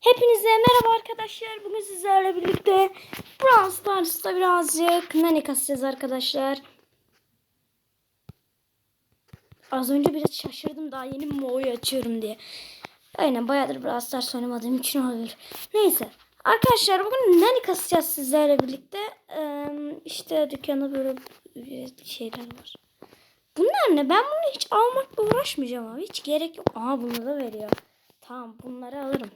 Hepinize merhaba arkadaşlar. Bugün sizlerle birlikte Brawl Stars'ta birazcık nani kasacağız arkadaşlar. Az önce biraz şaşırdım daha yeni Mo'yu açıyorum diye. Aynen bayağıdır Brawl Stars oynamadığım için olabilir. Neyse. Arkadaşlar bugün nani kasacağız sizlerle birlikte. Ee, işte dükkanda böyle şeyler var. Bunlar ne? Ben bunu hiç almakla uğraşmayacağım abi. Hiç gerek yok. Aa bunu da veriyor. Tamam bunları alırım.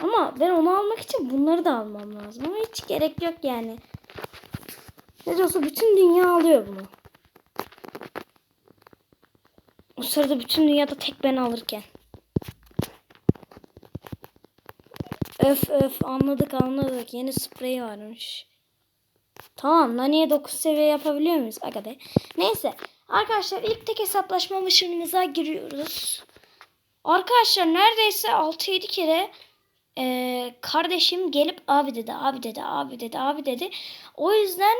Ama ben onu almak için bunları da almam lazım. Ama hiç gerek yok yani. Ne olsa bütün dünya alıyor bunu. O sırada bütün dünyada tek ben alırken. Öf öf anladık anladık. Yeni sprey varmış. Tamam Nani'ye 9 seviye yapabiliyor muyuz? Aga be. Neyse. Arkadaşlar ilk tek hesaplaşma maşinimize giriyoruz. Arkadaşlar neredeyse 6-7 kere e, kardeşim gelip abi dedi, abi dedi, abi dedi, abi dedi. O yüzden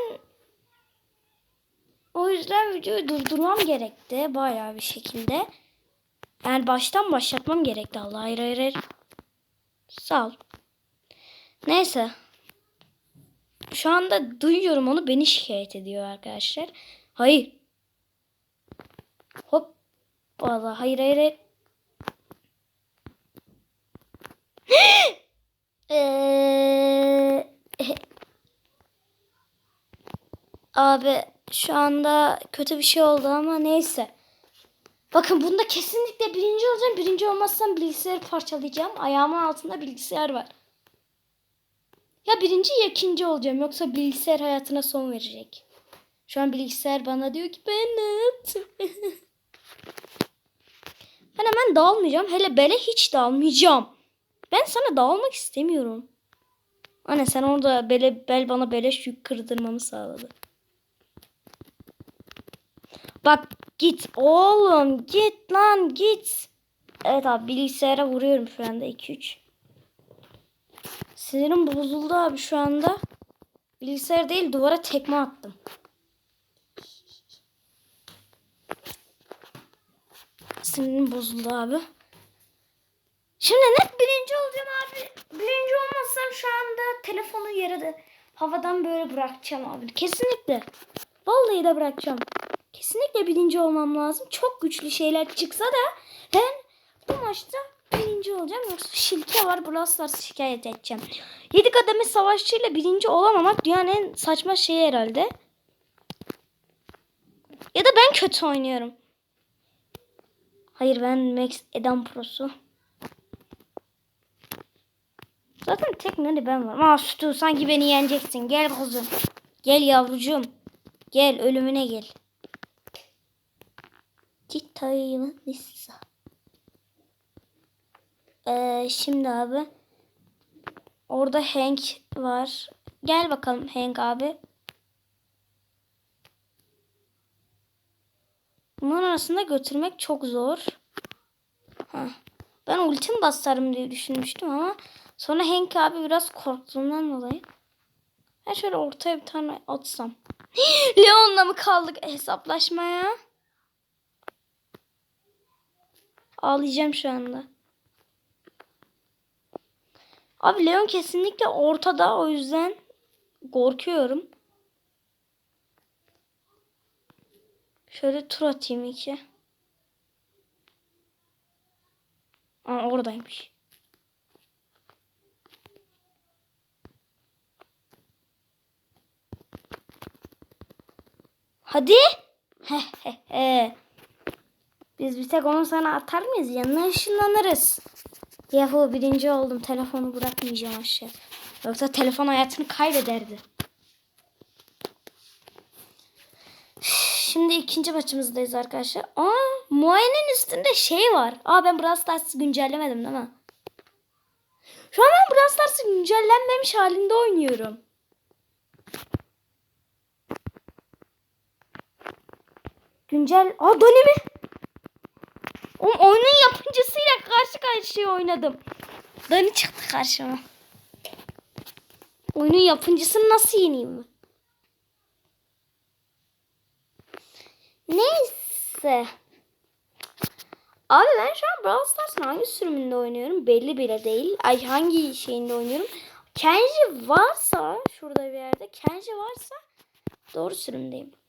o yüzden videoyu durdurmam gerekti bayağı bir şekilde. Yani baştan başlatmam gerekti. Allah hayır hayır. Sağ ol. Neyse. Şu anda duyuyorum onu beni şikayet ediyor arkadaşlar. Hayır. Hop. Valla hayır hayır hayır. Abi şu anda kötü bir şey oldu ama neyse. Bakın bunda kesinlikle birinci olacağım. Birinci olmazsam bilgisayarı parçalayacağım. Ayağımın altında bilgisayar var. Ya birinci ya ikinci olacağım. Yoksa bilgisayar hayatına son verecek. Şu an bilgisayar bana diyor ki ben ben hemen dağılmayacağım. Hele bele hiç dağılmayacağım. Ben sana dağılmak istemiyorum. Anne sen orada bele, bel bana beleş yük kırdırmamı sağladı. Bak git oğlum git lan git. Evet abi bilgisayara vuruyorum şu anda 2-3. Sinirim bozuldu abi şu anda. Bilgisayar değil duvara tekme attım. Sinirim bozuldu abi. Şimdi net birinci olacağım abi. Birinci olmazsam şu anda telefonu yere de havadan böyle bırakacağım abi. Kesinlikle. Vallahi de bırakacağım. Kesinlikle birinci olmam lazım. Çok güçlü şeyler çıksa da ben bu maçta birinci olacağım. Yoksa şilke var. Brawl şikayet edeceğim. 7 kademe savaşçıyla birinci olamamak dünyanın en saçma şeyi herhalde. Ya da ben kötü oynuyorum. Hayır ben Max Eden Pro'su. Zaten tek nani ben varım. Aa Sütü sanki beni yeneceksin. Gel kuzum. Gel yavrucuğum. Gel ölümüne gel. Gitayım Nisa. Ee, şimdi abi. Orada Hank var. Gel bakalım Hank abi. Bunların arasında götürmek çok zor. Heh. Ben ultim basarım diye düşünmüştüm ama sonra Hank abi biraz korktuğundan dolayı. Ben şöyle ortaya bir tane atsam. Leon'la mı kaldık hesaplaşmaya? Ağlayacağım şu anda. Abi Leon kesinlikle ortada o yüzden korkuyorum. Şöyle tur atayım iki. Aa oradaymış. Hadi. Biz bir tek onu sana atar mıyız? Yanına ışınlanırız. Yahu birinci oldum. Telefonu bırakmayacağım aşağı. Yoksa telefon hayatını kaybederdi. Şimdi ikinci maçımızdayız arkadaşlar. Aa, muayenenin üstünde şey var. Aa ben Brawl Stars'ı güncellemedim değil mi? Şu an ben Brawl Stars'ı güncellenmemiş halinde oynuyorum. Güncel... Aa Dani mi? Oğlum oyunun yapımcısıyla karşı karşıya oynadım. Dani çıktı karşıma. Oyunun yapımcısını nasıl yeneyim mi? Neyse. Abi ben şu an Brawl Stars'ın hangi sürümünde oynuyorum belli bile değil. Ay hangi şeyinde oynuyorum. Kenji varsa şurada bir yerde Kenji varsa doğru sürümdeyim.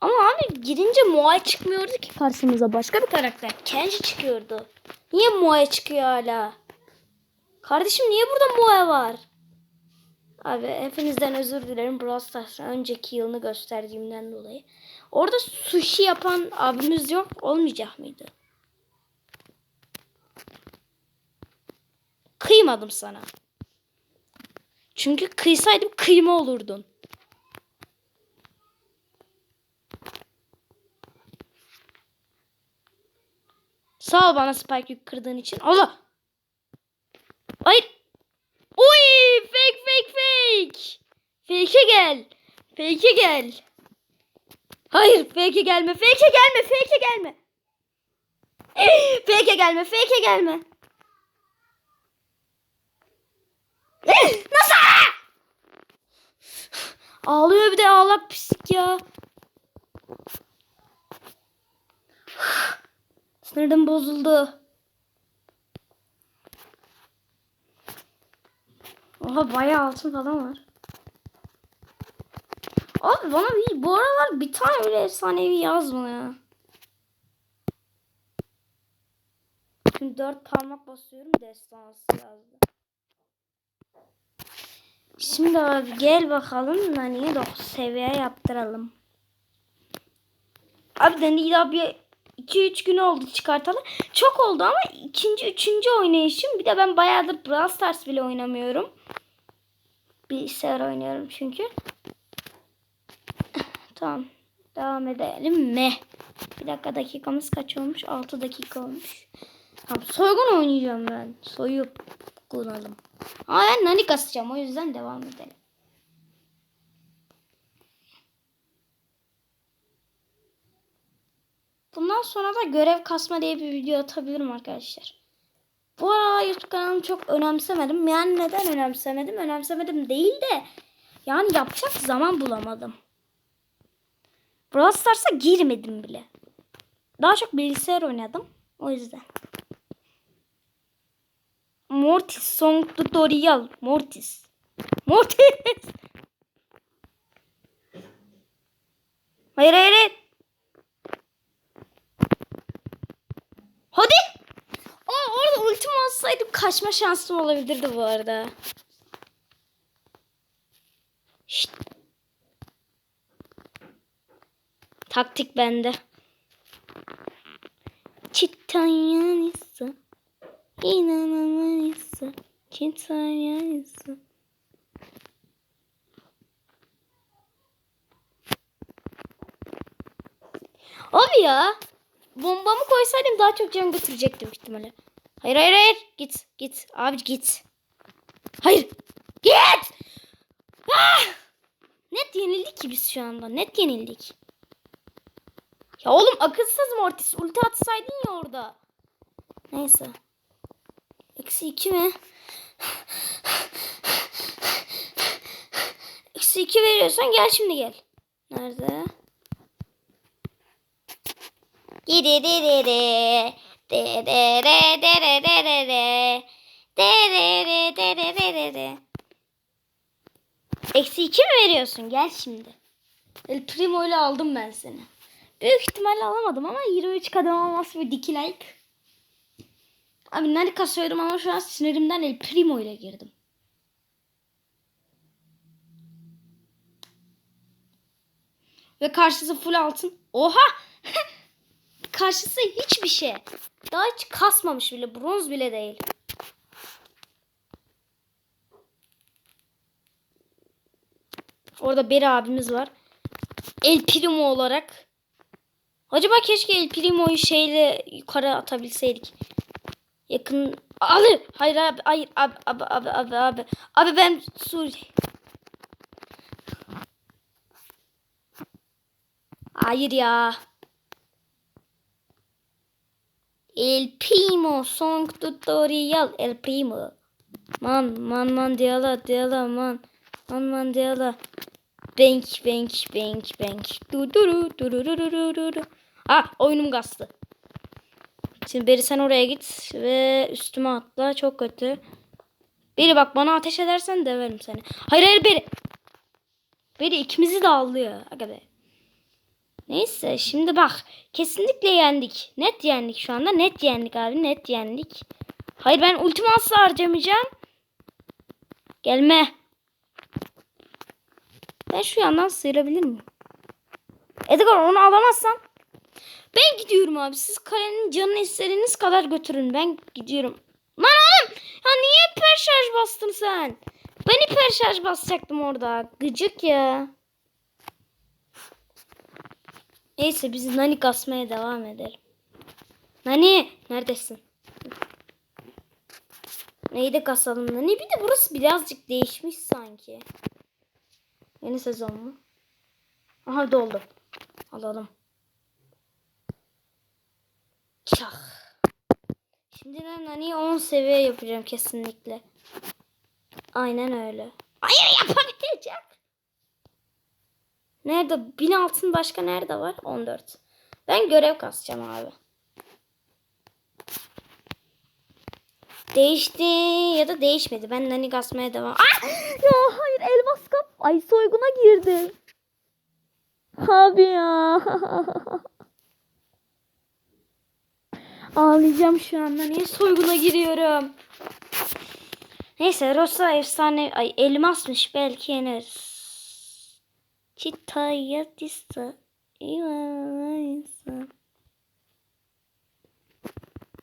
Ama abi girince Moai çıkmıyordu ki karşımıza başka bir karakter. Kenji çıkıyordu. Niye Moai çıkıyor hala? Kardeşim niye burada Moai var? Abi hepinizden özür dilerim Brawl Stars'ın önceki yılını gösterdiğimden dolayı. Orada sushi yapan abimiz yok olmayacak mıydı? Kıymadım sana. Çünkü kıysaydım kıyma olurdun. Sağ ol bana spike yük kırdığın için. Allah! Hayır! Uy! Fake fake fake! Fake'e gel. Fake'e gel. Hayır fake'e gelme. Fake'e gelme. Fake'e gelme. Fake'e gelme. Fake'e gelme. Nasıl? Ağlıyor bir de ağlak pislik ya. Sinirim bozuldu. Oha bayağı altın falan var. Abi bana bir, bu aralar bir tane bile efsanevi yazma ya. Şimdi dört parmak basıyorum destansı yazdı. Şimdi abi gel bakalım Nani'ye 9 seviye yaptıralım. Abi Nani'yi daha bir 2-3 gün oldu çıkartalı. Çok oldu ama ikinci, üçüncü oynayışım. Bir de ben bayağıdır Brawl Stars bile oynamıyorum. Bilgisayar oynuyorum çünkü. Tamam. Devam edelim mi? Bir dakika dakikamız kaç olmuş? 6 dakika olmuş. Tamam soygun oynayacağım ben. Soyup kullanalım. Ama ben nani kasacağım o yüzden devam edelim. Bundan sonra da görev kasma diye bir video atabilirim arkadaşlar. Bu arada YouTube kanalımı çok önemsemedim. Yani neden önemsemedim? Önemsemedim değil de yani yapacak zaman bulamadım. Brawl Stars'a girmedim bile. Daha çok bilgisayar oynadım. O yüzden. Mortis Song Tutorial. Mortis. Mortis. Hayır hayır hayır. Hadi. Aa, orada ultimi atsaydım kaçma şansım olabilirdi bu arada. Şşt. Taktik bende. Çitanyanisa. İnanamanisa. Çitanyanisa. Abi ya. Bombamı koysaydım daha çok can götürecektim ihtimalle. Hayır hayır hayır. Git git. Abi git. Hayır. Git. Ah! Net yenildik ki biz şu anda. Net yenildik. Ya oğlum akılsız Mortis. Ulti atsaydın ya orada. Neyse. Eksi iki mi? Eksi iki veriyorsan gel şimdi gel. Nerede? Di di di di di. De de de de de de de de. De de de de de de de de. Eksi iki mi veriyorsun? Gel şimdi. El Primo ile aldım ben seni. Büyük ihtimalle alamadım ama 23 kadem olması bir diki like. Abi nerede kasıyorum ama şu an sinirimden El Primo ile girdim. Ve karşısı full altın. Oha! karşısı hiçbir şey. Daha hiç kasmamış bile. Bronz bile değil. Orada bir abimiz var. El Primo olarak. Acaba keşke El Primo'yu şeyle yukarı atabilseydik. Yakın. Abi hayır abi hayır abi abi abi abi abi. Abi ben Suriye. Hayır ya. El Primo Song Tutorial El Primo. Man man man diala diala man. Man man diala. Bank bank bank bank. Du du du du du du du du. Ah oyunum kastı. Şimdi Beri sen oraya git ve üstüme atla. Çok kötü. Beri bak bana ateş edersen döverim seni. Hayır hayır Beri. Beri ikimizi de avlıyor. Aga be. Neyse şimdi bak. Kesinlikle yendik. Net yendik şu anda. Net yendik abi. Net yendik. Hayır ben ultimi asla harcamayacağım. Gelme. Ben şu yandan sıyırabilir miyim? Edgar onu alamazsan. Ben gidiyorum abi. Siz kalenin canını istediğiniz kadar götürün. Ben gidiyorum. Lan oğlum. Ya niye hiper şarj bastın sen? Ben hiper şarj basacaktım orada. Gıcık ya. Neyse biz Nani kasmaya devam edelim. Nani neredesin? Neyi de kasalım Nani? Bir de burası birazcık değişmiş sanki. Yeni sezon mu? Aha doldu. Alalım. Çak. Şimdi ben Nani'yi 10 seviye yapacağım kesinlikle. Aynen öyle. Hayır yapamayacak. Nerede? 1000 altın başka nerede var? 14. Ben görev kasacağım abi. Değişti ya da değişmedi. Ben Nani kasmaya devam. Ah! Ya hayır elmas kap. Ay soyguna girdim. Abi ya. Ağlayacağım şu anda. Niye soyguna giriyorum? Neyse Rosa efsane ay elmasmış belki yeneriz. Çitayatista İvanaysa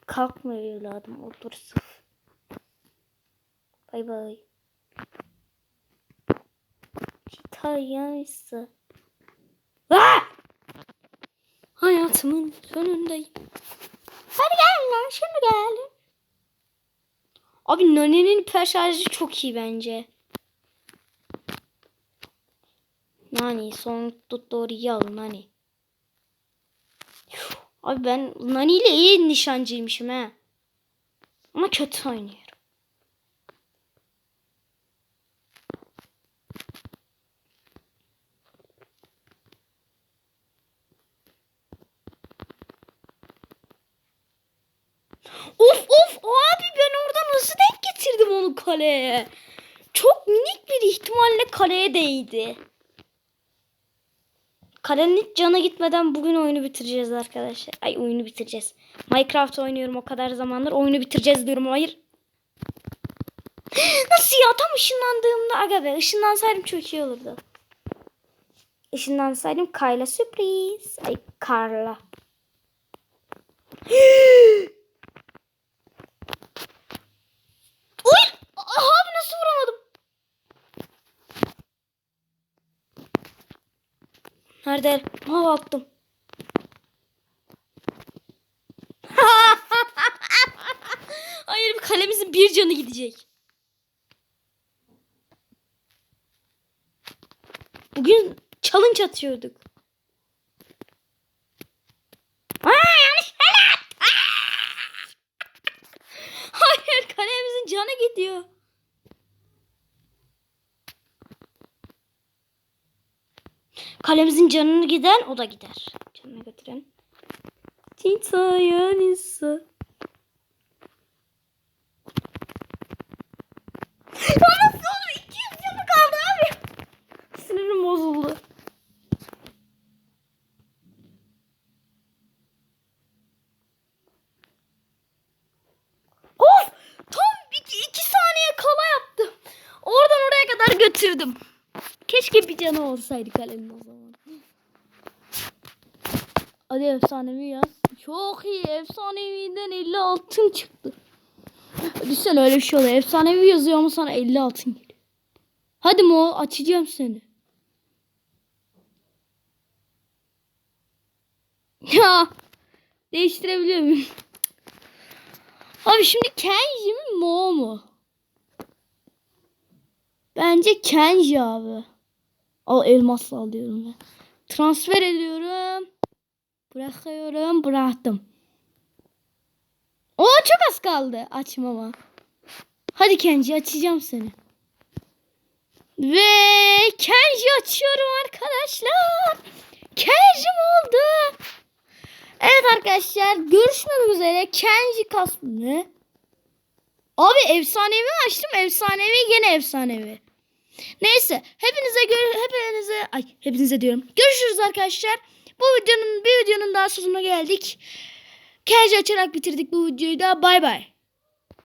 Kalkma evladım otur sıf. Bay bay. Çitayatista Ah! Hayatımın sonundayım. Hadi gel lan şimdi gel. Abi Nani'nin hiper şarjı çok iyi bence. Nani son tut doğru iyi al Nani. Abi ben Nani ile iyi nişancıymışım ha. Ama kötü oynuyorum. Of of abi ben orada nasıl denk getirdim onu kaleye? Çok minik bir ihtimalle kaleye değdi. Kalenin hiç cana gitmeden bugün oyunu bitireceğiz arkadaşlar. Ay oyunu bitireceğiz. Minecraft oynuyorum o kadar zamandır. Oyunu bitireceğiz diyorum. Hayır. Nasıl ya? Tam ışınlandığımda aga be. Işınlansaydım çok iyi olurdu. Işınlansaydım Kayla sürpriz. Ay Karla. Oy! Aha abi nasıl vuramadım? Nerede? Hava attım. Hayır kalemizin bir canı gidecek. Bugün challenge atıyorduk. Aa, yanlış! Hayır kalemizin canı gidiyor. Kalemizin canını giden o da gider. Canını götüren. Tita Yanisa. Nasıl olur? 200 canı kaldı abi. Sinirim bozuldu. Of! Tam iki, iki saniye kala yaptım. Oradan oraya kadar götürdüm. Keşke bir canı olsaydı kalemin o zaman. Hadi efsanevi yaz. Çok iyi. Efsaneviden 50 altın çıktı. Sen öyle bir şey oluyor. Efsanevi yazıyor ama sana 50 altın geliyor. Hadi Mo açacağım seni. Ya değiştirebiliyor muyum? Abi şimdi Kenji mi Mo mu? Bence Kenji abi. Al elmasla alıyorum ben. Transfer ediyorum. Bırakıyorum. Bıraktım. O çok az kaldı açmama. Hadi Kenji açacağım seni. Ve Kenji açıyorum arkadaşlar. Kenji'm oldu. Evet arkadaşlar görüşmek üzere. Kenji kas ne? Abi efsanevi açtım. Efsanevi gene efsanevi. Neyse hepinize gör hepinize ay hepinize diyorum. Görüşürüz arkadaşlar. Bu videonun bir videonun daha sonuna geldik. Kenji açarak bitirdik bu videoyu da. Bay bay.